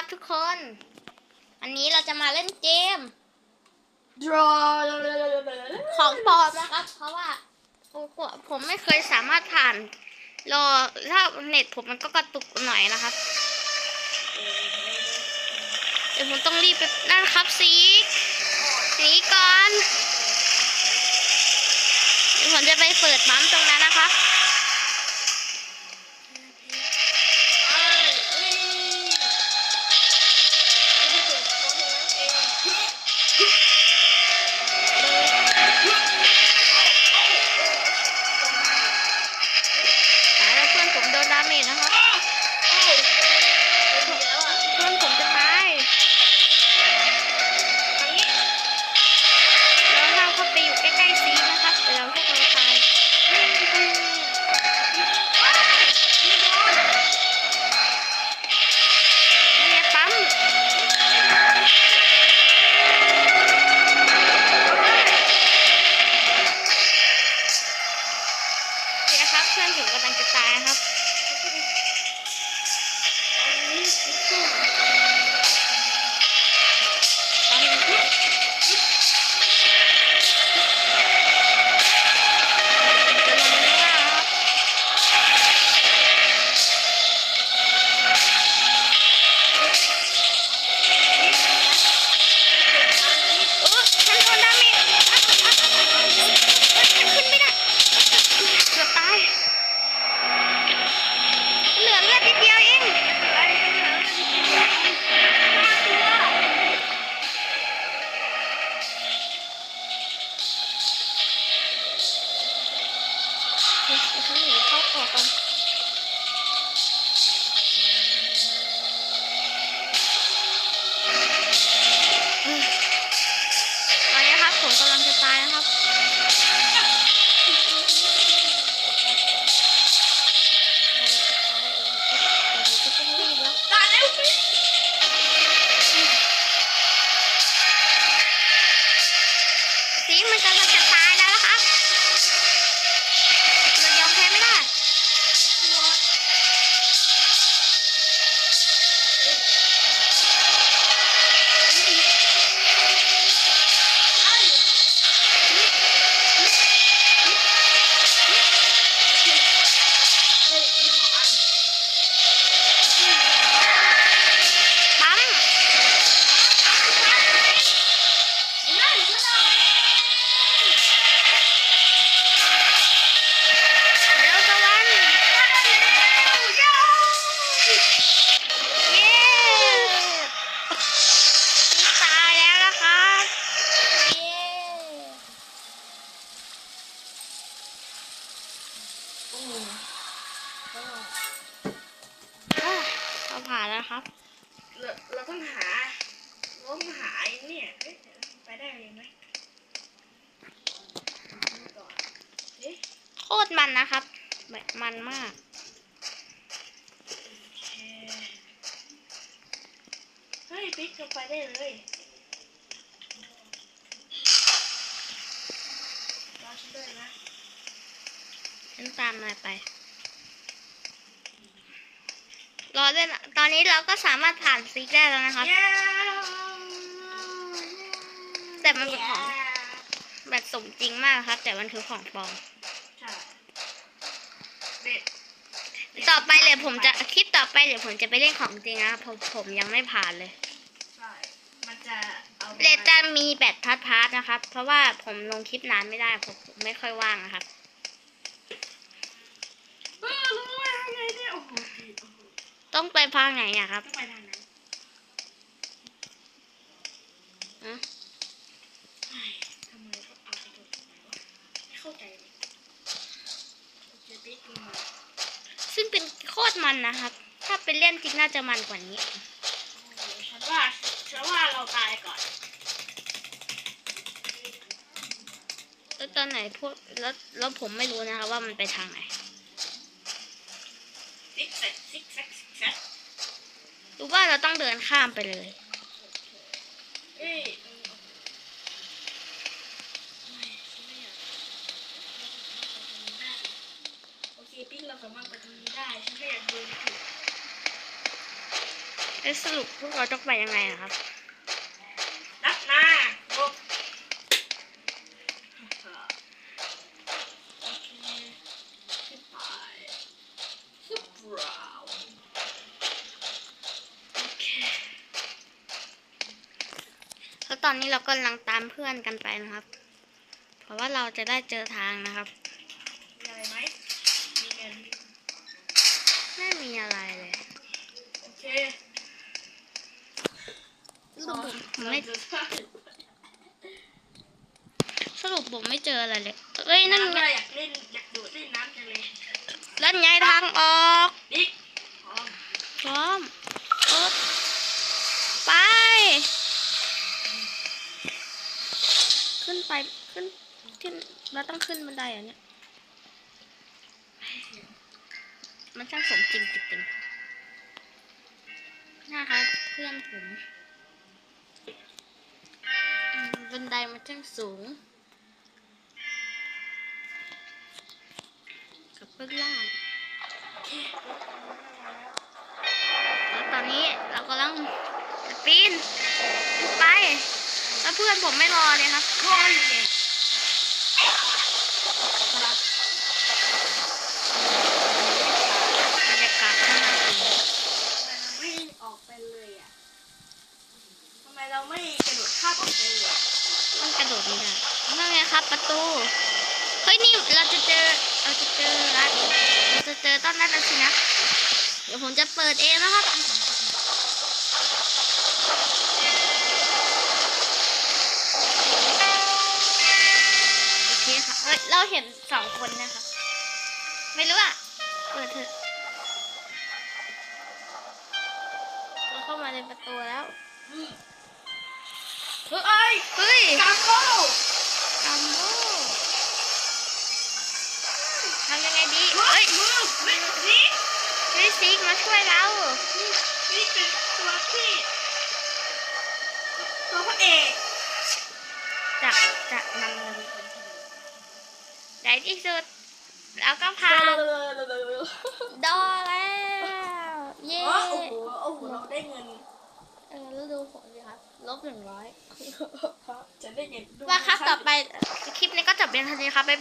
ครับทุกคน วันนี้เราจะมาเล่นเกม draw ของปลอมนะครับ เพราะว่าผมไม่เคยสามารถผ่านรอถ้าเน็ตผมมันก็กระตุกหน่อยนะครับเดี๋ยวผมต้องรีบไปนั่นครับสีสีก่อนเดี๋ยวผมจะไปเปิดปั๊มตรงนั้นนะครับ เดี๋ยวฉัน ครับ เราเราต้องหาเราต้องหาไอ้เนี่ยเอ๊ะไปได้ยังไงก่อนเอ๊ะโคตรมันนะครับแบบมันมาก โอเคเฮ้ยปิ๊กเราไปได้เลยรอฉันด้วยนะ ฉันตามนายไป รอด้วยนะตอนนี้เราก็สามารถผ่านซิกได้แล้วนะครับเย้แต่มันเป็นของแบบสมจริงมากครับ แต่มันคือของปลอมใช่เด็ดต่อไปเลยผมจะคลิปต่อไปเดี๋ยวผมจะไปเล่นของจริงนะครับผมผมยังไม่ผ่านเลยใช่มันจะเอาเลนจะมีแบตพัดพาร์ทนะครับ เพราะว่าผมลงคลิปนานไม่ได้ผมผมไม่ค่อยว่างนะครับ เออรู้ว่าทำไงเนี่ยโอ้โหโอ้โห ต้องไปพางไหนอะครับ ต้องไปทางนั้นอะเฮ้ยทำไมต้องเอาไปตรงไหนวะไม่เข้าใจเลยโอเคปิ๊กมาซึ่งเป็นโคตรมันนะครับ ถ้าเป็นเล่นจริงน่าจะมันกว่านี้ โอ้โหฉันว่าฉันว่าเราตายก่อน แล้วตอนไหนพวกแล้วแล้วผมไม่รู้นะครับว่ามันไปทางไหน ซิกแซกซิกแซกซิกแซก รู้ว่าเราต้องเดินข้ามไปเลยเอ้ยเออไม่ฉันไม่อยากโอเคปิ๊กเราสามารถไปตรงนี้ได้ฉันไม่อยากเดินผิดแล้วสรุปพวกเราต้องไปยังไงอะครับ นักหน้าลบโอเคขึ้นไปขึ้นบราวน์โอเค แล้ว ตอนนี้เรากำลังตามเพื่อนกันไปนะครับ เพราะว่าเราจะได้เจอทางนะครับมีอะไรไหมมีเงินไม่มีอะไรเลยโอเคสรุปผมไม่เราจะได้สรุปผมไม่เจออะไรเลยเอ้ยนั่นน้ำไงเราอยากเล่นอยากโดดเล่นน้ำกันเลยนั่นไงทางออกดิ๊กอ๋อพร้อมกดไป ขึ้นไป ขึ้นขึ้นเราต้องขึ้นบันไดอะเนี่ย มันช่างสมจริงจริงๆนะคะเพื่อนผมบันไดมันช่างสูงกับเบื้องล่างแล้วตอนนี้เรากำลังจะปีนขึ้นไป แล้วเพื่อนผมไม่รอเลยครับรอยเด็กครับ บรรยากาศข้างหน้าสูง ทำไมเราไม่ออกไปเลยอะทำไมเราไม่กระโดดข้ามออกไปเลยอะ มันกระโดดไม่ได้นั่นไงครับ ประตู เฮ้ยนี่เราจะเจอ เราจะเจอร้านเราจะเจ อต้นนั้นแล้วสินะ เดี๋ยวผมจะเปิดเองนะครับโอเคค่ะเฮ้ยเราเห็นสองคนนะครับไม่รู้อะ เปิดเถอะเราเข้ามาในประตูแล้วเฮ้ยเฮ้ยกางโก้กัมโบ ทำยังไงดีเฮ้เฮ้ยยมือนี่นี่เฮ้ยซิกมาช่วยเรานี่เป็นตัวที่ตัวพระเอกจะจะนำเราในที่สุดแล้วก็ผ่านดอแล้วเย้โอ้โหโอ้โหเราได้เงินเออแล้วดูผลสิครับลบหนึ่งร้อยจะได้เงินด้วยว่าครับต่อไปคลิปนี้ก็จบเพียงเท่านี้ครับบ๊ายบาย